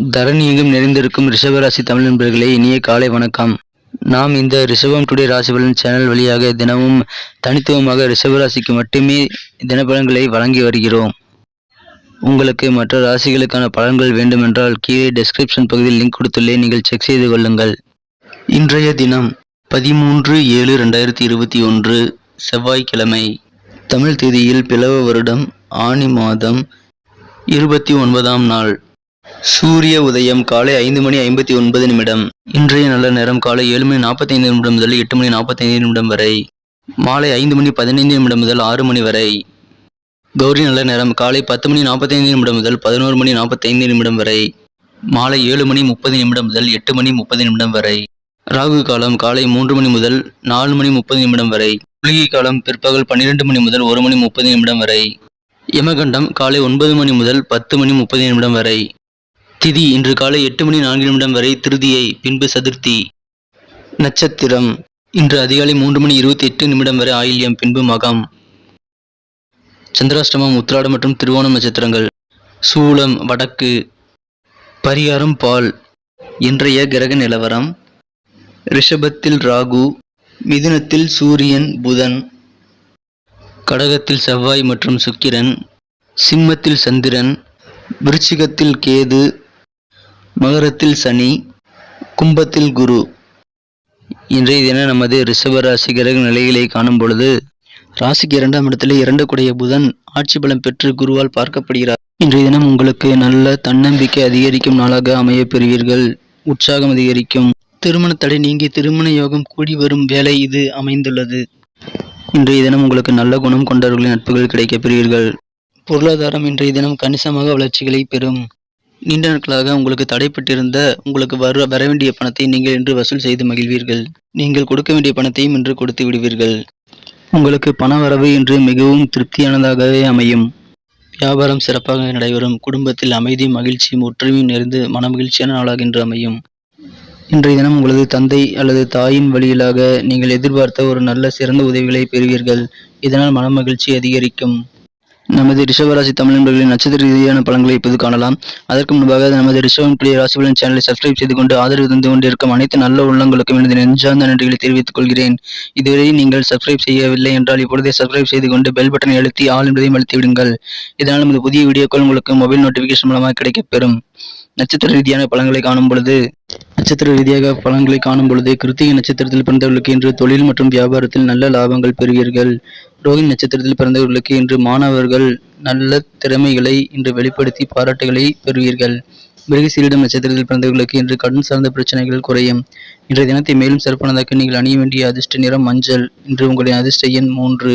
தரணி எங்கும் நிறைந்திருக்கும் ரிஷபராசி தமிழ் நண்பர்களே இனிய காலை வணக்கம். நாம் இந்த ரிஷபம் டுடே ராசி பலன் சேனல் வழியாக தினமும் தனித்துவமாக ரிஷபராசிக்கு மட்டுமே தினப்பலன்களை வழங்கி வருகிறோம். உங்களுக்கு மற்ற ராசிகளுக்கான பலன்கள் வேண்டுமென்றால் கீழே டெஸ்கிரிப்ஷன் பகுதியில் லிங்க் கொடுத்துள்ளே நீங்கள் செக் செய்து கொள்ளுங்கள். இன்றைய தினம் பதிமூன்று ஏழு ரெண்டாயிரத்தி இருபத்தி ஒன்று செவ்வாய்க்கிழமை. தமிழ் தேதியில் பிளவ வருடம் ஆனி மாதம் இருபத்தி ஒன்பதாம் நாள். சூரிய உதயம் காலை ஐந்து மணி ஐம்பத்தி ஒன்பது நிமிடம். இன்றைய நல்ல நேரம் காலை ஏழு மணி நாற்பத்தைந்து நிமிடம் முதல் எட்டு மணி நாற்பத்தைந்து நிமிடம் வரை. மாலை ஐந்து மணி பதினைந்து நிமிடம் முதல் ஆறு மணி வரை. கௌரி நல்ல நேரம் காலை பத்து மணி நாற்பத்தைந்து நிமிடம் முதல் பதினோரு மணி நாற்பத்தைந்து நிமிடம் வரை. மாலை ஏழு மணி முப்பது நிமிடம் முதல் எட்டு மணி முப்பது நிமிடம் வரை. ராகு காலம் காலை மூன்று மணி முதல் நாலு மணி முப்பது நிமிடம் வரை. குளிகை காலம் பிற்பகல் பன்னிரெண்டு மணி முதல் ஒரு மணி முப்பது நிமிடம் வரை. யமகண்டம் காலை ஒன்பது மணி முதல் பத்து மணி முப்பது நிமிடம் வரை. திதி இன்று காலை எட்டு மணி நான்கு நிமிடம் வரை திருதியை பின்பு சதுர்த்தி நட்சத்திரம். இன்று அதிகாலை மூன்று மணி இருபத்தி எட்டு நிமிடம் வரை ஆயில்யம் பின்பு மகம். சந்திராஷ்டமம் உத்திராடம் மற்றும் திருவோணம் நட்சத்திரங்கள். சூலம் வடக்கு. பரிகாரம் பால். இன்றைய கிரக நிலவரம். ரிஷபத்தில் ராகு மிதுனத்தில் சூரியன் புதன். கடகத்தில் செவ்வாய் மற்றும் சுக்கிரன். சிம்மத்தில் சந்திரன். விருச்சிகத்தில் கேது மகரத்தில் சனி கும்பத்தில் குரு. இன்றைய தினம் நமது ரிஷபராசி கிரக நிலைகளை காணும் பொழுது ராசிக்கு இரண்டாம் இடத்திலே இரண்டு கூடிய புதன் ஆட்சி பலம் பெற்று குருவால் பார்க்கப்படுகிறார். இன்றைய தினம் உங்களுக்கு நல்ல தன்னம்பிக்கை அதிகரிக்கும் நாளாக அமைய பெறுவீர்கள். உற்சாகம் அதிகரிக்கும். திருமண தடை நீங்கி திருமண யோகம் கூடி வரும் வேலை இது அமைந்துள்ளது. இன்றைய தினம் உங்களுக்கு நல்ல குணம் கொண்டவர்களின் நட்புகள் கிடைக்கப் பெறுவீர்கள். பொருளாதாரம் இன்றைய தினம் கணிசமாக வளர்ச்சிகளை பெறும். நீண்ட நாட்களாக உங்களுக்கு தடைப்பட்டிருந்த உங்களுக்கு வர வர வேண்டிய பணத்தை நீங்கள் இன்று வசூல் செய்து மகிழ்வீர்கள். நீங்கள் கொடுக்க வேண்டிய பணத்தையும் இன்று கொடுத்து விடுவீர்கள். உங்களுக்கு பண வரவு இன்று மிகவும் திருப்தியானதாகவே அமையும். வியாபாரம் சிறப்பாக நடைபெறும். குடும்பத்தில் அமைதி மகிழ்ச்சியும் ஒற்றுமையும் நிறைந்து மன மகிழ்ச்சியான நாளாக இன்று அமையும். இன்றைய தினம் உங்களது தந்தை அல்லது தாயின் வழியிலாக நீங்கள் எதிர்பார்த்த ஒரு நல்ல சிறந்த உதவிகளை பெறுவீர்கள். இதனால் மன மகிழ்ச்சி அதிகரிக்கும். நமது ரிஷபராசி தமிழ் நண்பர்களின் நட்சத்திர ரீதியான பலன்களை இப்போது காணலாம். அதற்கு முன்பாக நமது ரிஷபம் பிள்ளை ராசிபலன் சேனலை சப்ஸ்கிரைப் செய்து கொண்டு ஆதரவு தந்து கொண்டிருக்கும் அனைத்து நல்ல உள்ளங்களுக்கும் எனது நெஞ்சார்ந்த நன்றிகளை தெரிவித்துக் கொள்கிறேன். இதுவரை நீங்கள் சப்ஸ்கிரைப் செய்யவில்லை என்றால் இப்பொழுதே சப்ஸ்கிரைப் செய்து கொண்டு பெல் பட்டனை அழுத்தி ஆள் என்பதையும் அழுத்தி விடுங்கள் இதனால் நமது புதிய வீடியோக்கள் உங்களுக்கு மொபைல் நோட்டிபிகேஷன் மூலமாக கிடைக்கப்பெறும் நட்சத்திர ரீதியான பலன்களை காணும் பொழுது நட்சத்திர ரீதியாக பலன்களை காணும் பொழுது கிருத்திகை நட்சத்திரத்தில் பிறந்தவர்களுக்கு இன்று தொழில் மற்றும் வியாபாரத்தில் நல்ல லாபங்கள் பெறுவீர்கள். ரோஹிணி நட்சத்திரத்தில் பிறந்தவர்களுக்கு இன்று மாணவர்கள் நல்ல திறமைகளை இன்று வெளிப்படுத்தி பாராட்டுகளை பெறுவீர்கள். மிருகசீரிடம் நட்சத்திரத்தில் பிறந்தவர்களுக்கு இன்று கடன் சார்ந்த பிரச்சனைகள் குறையும். இன்றைய தினத்தை மேலும் சிறப்பானதாக்க நீங்கள் அணிய வேண்டிய அதிர்ஷ்ட நிறம் மஞ்சள். இன்று உங்களின் அதிர்ஷ்ட எண் மூன்று.